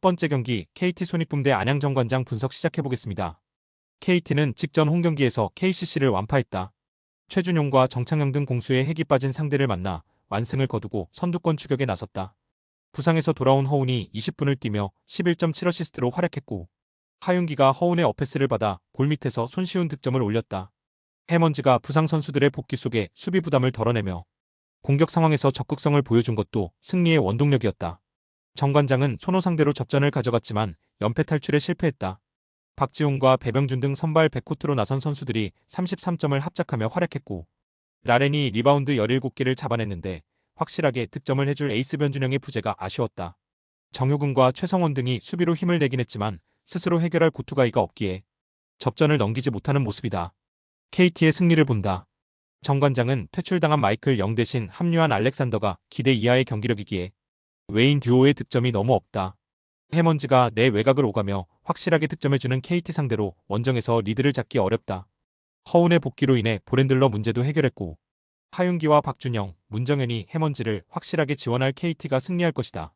번째 경기 KT 손익분대 안양정관장 분석 시작해보겠습니다. KT는 직전 홈경기에서 KCC를 완파했다. 최준용과 정창영 등 공수의 핵이 빠진 상대를 만나 완승을 거두고 선두권 추격에 나섰다. 부상에서 돌아온 허운이 20분을 뛰며 11.7어시스트로 활약했고 하윤기가 허운의 어패스를 받아 골 밑에서 손쉬운 득점을 올렸다. 해먼즈가 부상 선수들의 복귀 속에 수비 부담을 덜어내며 공격 상황에서 적극성을 보여준 것도 승리의 원동력이었다. 정관장은 손호 상대로 접전을 가져갔지만 연패 탈출에 실패했다. 박지훈과 배병준 등 선발 백코트로 나선 선수들이 33점을 합작하며 활약했고 라렌이 리바운드 17개를 잡아냈는데 확실하게 득점을 해줄 에이스 변준영의 부재가 아쉬웠다. 정효근과 최성원 등이 수비로 힘을 내긴 했지만 스스로 해결할 고투가이가 없기에 접전을 넘기지 못하는 모습이다. KT의 승리를 본다. 정관장은 퇴출당한 마이클 영 대신 합류한 알렉산더가 기대 이하의 경기력이기에 외인 듀오의 득점이 너무 없다. 해먼즈가 내 외곽을 오가며 확실하게 득점해주는 KT 상대로 원정에서 리드를 잡기 어렵다. 허운의 복귀로 인해 보렌들러 문제도 해결했고 하윤기와 박준영, 문정현이 해먼즈를 확실하게 지원할 KT가 승리할 것이다.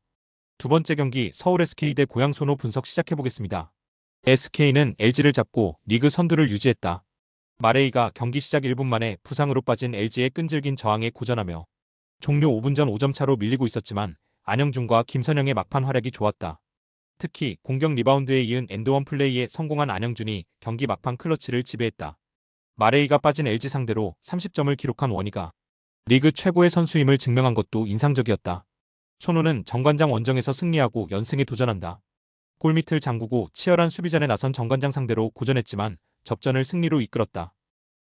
두 번째 경기 서울 SK 대 고양 소노 분석 시작해보겠습니다. SK는 LG를 잡고 리그 선두를 유지했다. 마레이가 경기 시작 1분 만에 부상으로 빠진 LG의 끈질긴 저항에 고전하며 종료 5분 전 5점 차로 밀리고 있었지만 안영준과 김선영의 막판 활약이 좋았다. 특히 공격 리바운드에 이은 엔드원 플레이에 성공한 안영준이 경기 막판 클러치를 지배했다. 마레이가 빠진 LG 상대로 30점을 기록한 원희가 리그 최고의 선수임을 증명한 것도 인상적이었다. 손호는 정관장 원정에서 승리하고 연승에 도전한다. 골밑을 잠그고 치열한 수비전에 나선 정관장 상대로 고전했지만 접전을 승리로 이끌었다.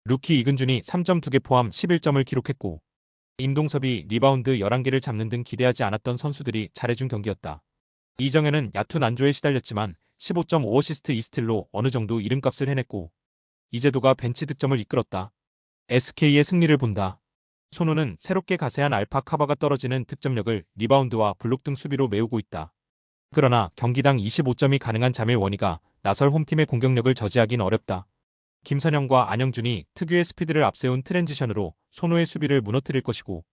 루키 이근준이 3점 2개 포함 11점을 기록했고 임동섭이 리바운드 11개를 잡는 등 기대하지 않았던 선수들이 잘해준 경기였다. 이정현은 야투 난조에 시달렸지만 15.5 어시스트 2스틸로 어느 정도 이름값을 해냈고 이재도가 벤치 득점을 이끌었다. SK의 승리를 본다. 손호는 새롭게 가세한 알파 카바가 떨어지는 득점력을 리바운드와 블록 등 수비로 메우고 있다. 그러나 경기당 25점이 가능한 자밀 원희가 나설 홈팀의 공격력을 저지하긴 어렵다. 김선영과 안영준이 특유의 스피드를 앞세운 트랜지션으로 손호의 수비를 무너뜨릴 것이고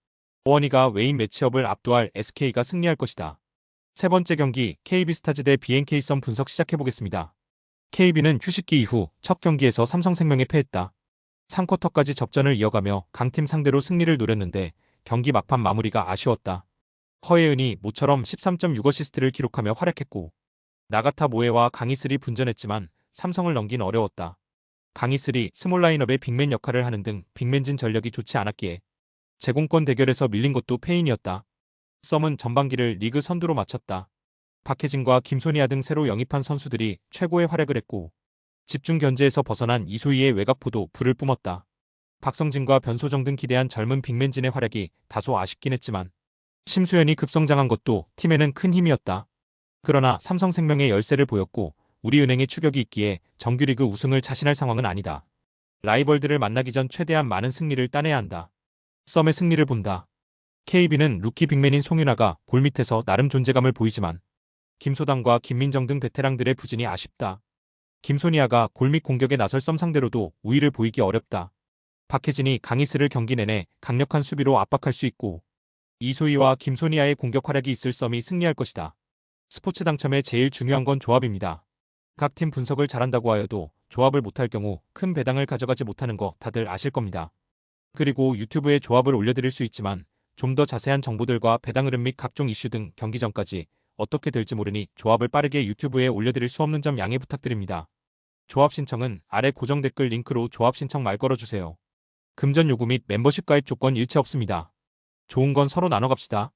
원희가 외인 매치업을 압도할 SK가 승리할 것이다. 세 번째 경기 KB스타즈 대 BNK 썸 분석 시작해보겠습니다. KB는 휴식기 이후 첫 경기에서 삼성생명에 패했다. 3쿼터까지 접전을 이어가며 강팀 상대로 승리를 노렸는데 경기 막판 마무리가 아쉬웠다. 허예은이 모처럼 13.6 어시스트를 기록하며 활약했고 나가타 모에와 강희슬이 분전했지만 삼성을 넘긴 어려웠다. 강희슬이 스몰 라인업의 빅맨 역할을 하는 등 빅맨진 전력이 좋지 않았기에 제공권 대결에서 밀린 것도 패인이었다. 썸은 전반기를 리그 선두로 마쳤다. 박혜진과 김소니아 등 새로 영입한 선수들이 최고의 활약을 했고 집중 견제에서 벗어난 이소희의 외곽포도 불을 뿜었다. 박성진과 변소정 등 기대한 젊은 빅맨진의 활약이 다소 아쉽긴 했지만 심수현이 급성장한 것도 팀에는 큰 힘이었다. 그러나 삼성생명의 열세를 보였고 우리은행의 추격이 있기에 정규리그 우승을 자신할 상황은 아니다. 라이벌들을 만나기 전 최대한 많은 승리를 따내야 한다. 썸의 승리를 본다. KB는 루키 빅맨인 송윤아가 골 밑에서 나름 존재감을 보이지만 김소당과 김민정 등 베테랑들의 부진이 아쉽다. 김소니아가 골밑 공격에 나설 썸 상대로도 우위를 보이기 어렵다. 박혜진이 강희슬을 경기 내내 강력한 수비로 압박할 수 있고 이소희와 김소니아의 공격 활약이 있을 썸이 승리할 것이다. 스포츠 당첨의 제일 중요한 건 조합입니다. 각 팀 분석을 잘한다고 하여도 조합을 못할 경우 큰 배당을 가져가지 못하는 거 다들 아실 겁니다. 그리고 유튜브에 조합을 올려드릴 수 있지만 좀 더 자세한 정보들과 배당 흐름 및 각종 이슈 등 경기 전까지 어떻게 될지 모르니 조합을 빠르게 유튜브에 올려드릴 수 없는 점 양해 부탁드립니다. 조합 신청은 아래 고정 댓글 링크로 조합 신청 말 걸어주세요. 금전 요구 및 멤버십 가입 조건 일체 없습니다. 좋은 건 서로 나눠 갑시다.